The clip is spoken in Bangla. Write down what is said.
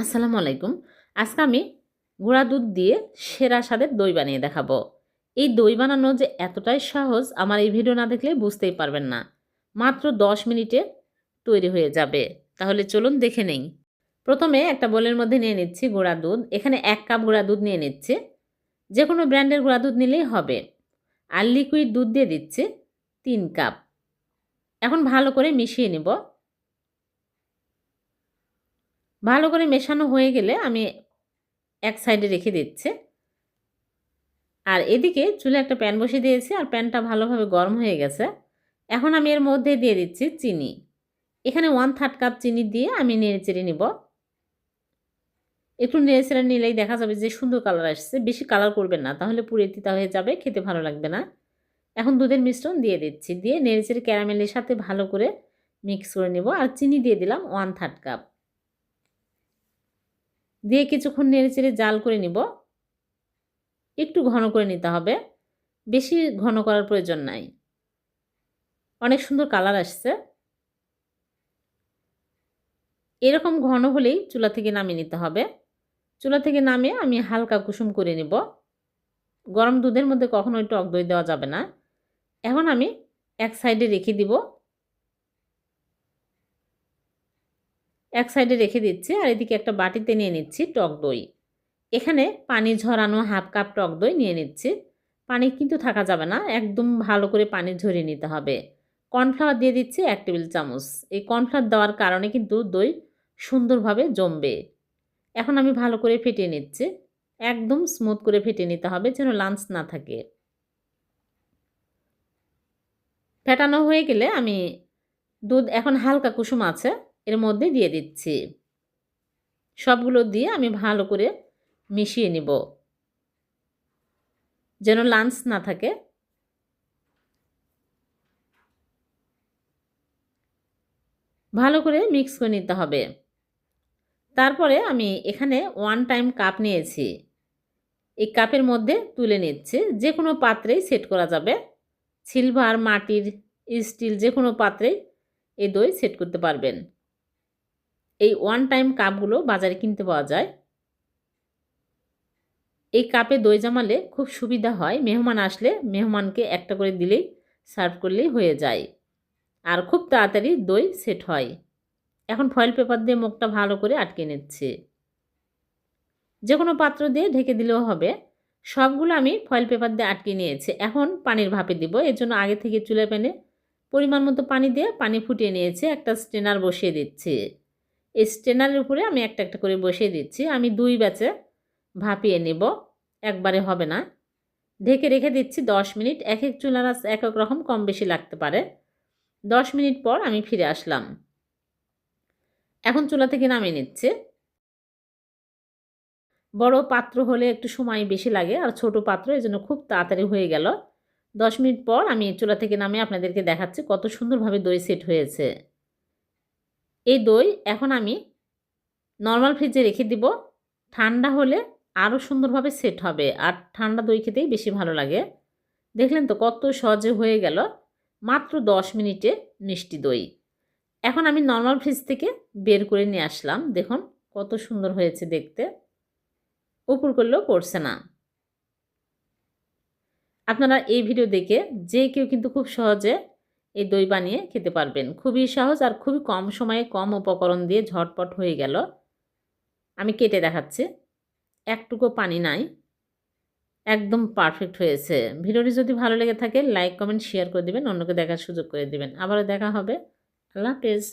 আসসালামু আলাইকুম। আজকে আমি গুঁড়া দুধ দিয়ে সেরা স্বাদের দই বানিয়ে দেখাবো। এই দই বানানো যে এতটাই সহজ, আমার এই ভিডিও না দেখলে বুঝতেই পারবেন না। মাত্র দশ মিনিটে তৈরি হয়ে যাবে। তাহলে চলুন দেখে নেই। প্রথমে একটা বোলের মধ্যে নিয়ে নিচ্ছি গুঁড়া দুধ। এখানে এক কাপ গুঁড়া দুধ নিয়ে নিচ্ছে। যে কোনো ব্র্যান্ডের গুঁড়া দুধ নিলেই হবে। আর লিকুইড দুধ দিয়ে দিচ্ছে তিন কাপ। এখন ভালো করে মিশিয়ে নেব। ভালো করে মেশানো হয়ে গেলে আমি এক সাইডে রেখে দিচ্ছি। আর এদিকে চুলে একটা প্যান বসিয়ে দিয়েছি আর প্যানটা ভালোভাবে গরম হয়ে গেছে। এখন আমি এর মধ্যে দিয়ে দিচ্ছি চিনি। এখানে ওয়ান থার্ড কাপ চিনি দিয়ে আমি নেড়ে চেড়ে নিব। একটু নেড়ে চেড়ে নিলেই দেখা যাবে যে সুন্দর কালার আসছে। বেশি কালার করবেন না, তাহলে পুড়ে তিতা হয়ে যাবে, খেতে ভালো লাগবে না। এখন দুধের মিশ্রণ দিয়ে দিচ্ছি। দিয়ে নেড়ে চেড়ে ক্যারামেলের সাথে ভালো করে মিক্স করে নেব। আর চিনি দিয়ে দিলাম ওয়ান থার্ড কাপ দিয়ে কিছুক্ষণ নেড়ে চেড়ে জাল করে নিব। একটু ঘন করে নিতে হবে। বেশি ঘন করার প্রয়োজন নাই। অনেক সুন্দর কালার আসছে। এরকম ঘন হলেই চুলা থেকে নামিয়ে নিতে হবে। চুলা থেকে নামিয়ে আমি হালকা কুসুম করে নিব। গরম দুধের মধ্যে কখনোই টক দই দেওয়া যাবে না। এখন আমি এক সাইডে রেখে দিব। এক সাইডে রেখে দিচ্ছি আর এদিকে একটা বাটিতে নিয়ে নিচ্ছি টক দই। এখানে পানি ঝরানো হাফ কাপ টক দই নিয়ে নিচ্ছি। পানি কিন্তু থাকা যাবে না, একদম ভালো করে পানি ঝরিয়ে নিতে হবে। কর্নফ্লাওয়ার দিয়ে দিচ্ছি এক টেবিল চামচ। এই কর্নফ্লাওয়ার দেওয়ার কারণে কিন্তু দই সুন্দরভাবে জমবে। এখন আমি ভালো করে ফেটিয়ে নিচ্ছি। একদম স্মুথ করে ফেটিয়ে নিতে হবে যেন লাঞ্চ না থাকে। ফেটানো হয়ে গেলে আমি দুধ, এখন হালকা কুসুম আছে। এর মধ্যে দিয়ে দিচ্ছি। সবগুলো দিয়ে আমি ভালো করে মিশিয়ে নিব। যেন লাঞ্চ না থাকে। ভালো করে মিক্স করে নিতে হবে। তারপরে আমি এখানে ওয়ান টাইম কাপ নিয়েছি। এই কাপের মধ্যে তুলে নিচ্ছে। যে কোনো পাত্রেই সেট করা যাবে। সিলভার মাটির স্টিল যে কোনো পাত্রেই এই দই সেট করতে পারবেন। এই ওয়ান টাইম কাপগুলো বাজারে কিনতে পাওয়া যায়। এই কাপে দই জমালে খুব সুবিধা হয়। মেহমান আসলে মেহমানকে একটা করে দিলেই সার্ভ করলেই হয়ে যায়। আর খুব তাড়াতাড়ি দই সেট হয়। এখন ফয়েল পেপার দিয়ে মুখটা ভালো করে আটকে নিচ্ছে। যে কোনো পাত্র দিয়ে ঢেকে দিলেও হবে। সবগুলো আমি ফয়েল পেপার দিয়ে আটকে নিয়েছি। এখন পানির ভাপে দিব। এর জন্য আগে থেকে চুলে প্যানে পরিমাণ মতো পানি দিয়ে পানি ফুটিয়ে নিয়েছে। একটা স্টেনার বসিয়ে দিচ্ছি। এই উপরে আমি একটা একটা করে বসিয়ে দিচ্ছি। আমি দুই ব্যাচে ভাপিয়ে নেব। একবারে হবে না। ঢেকে রেখে দিচ্ছি দশ মিনিট। এক এক চুলার এক এক রকম কম বেশি লাগতে পারে। দশ মিনিট পর আমি ফিরে আসলাম। এখন চুলা থেকে নামিয়ে নিচ্ছে। বড় পাত্র হলে একটু সময় বেশি লাগে আর ছোট পাত্র এই জন্য খুব তাড়াতাড়ি হয়ে গেল। দশ মিনিট পর আমি চুলা থেকে নামিয়ে আপনাদেরকে দেখাচ্ছি কত সুন্দরভাবে দই সেট হয়েছে। এই দই এখন আমি নর্মাল ফ্রিজে রেখে দিব। ঠান্ডা হলে আরও সুন্দরভাবে সেট হবে আর ঠান্ডা দই খেতেই বেশি ভালো লাগে। দেখলেন তো কত সহজে হয়ে গেল। মাত্র দশ মিনিটে মিষ্টি দই। এখন আমি নর্মাল ফ্রিজ থেকে বের করে নিয়ে আসলাম। দেখুন কত সুন্দর হয়েছে দেখতে। উপর করলেও পড়ছে না। আপনারা এই ভিডিও দেখে যে কেউ কিন্তু খুব সহজে এই দই বানিয়ে খেতে পারবেন। খুবই সহজ আর খুবই কম সময়ে কম উপকরণ দিয়ে ঝটপট হয়ে গেল। আমি কেটে দেখাচ্ছি। একটুকু পানি নাই। একদম পারফেক্ট হয়েছে। ভিডিওটি যদি ভালো লেগে থাকে লাইক কমেন্ট শেয়ার করে দেবেন। অন্যকে দেখার সুযোগ করে দেবেন। আবারও দেখা হবে। আল্লাহ হাফেজ।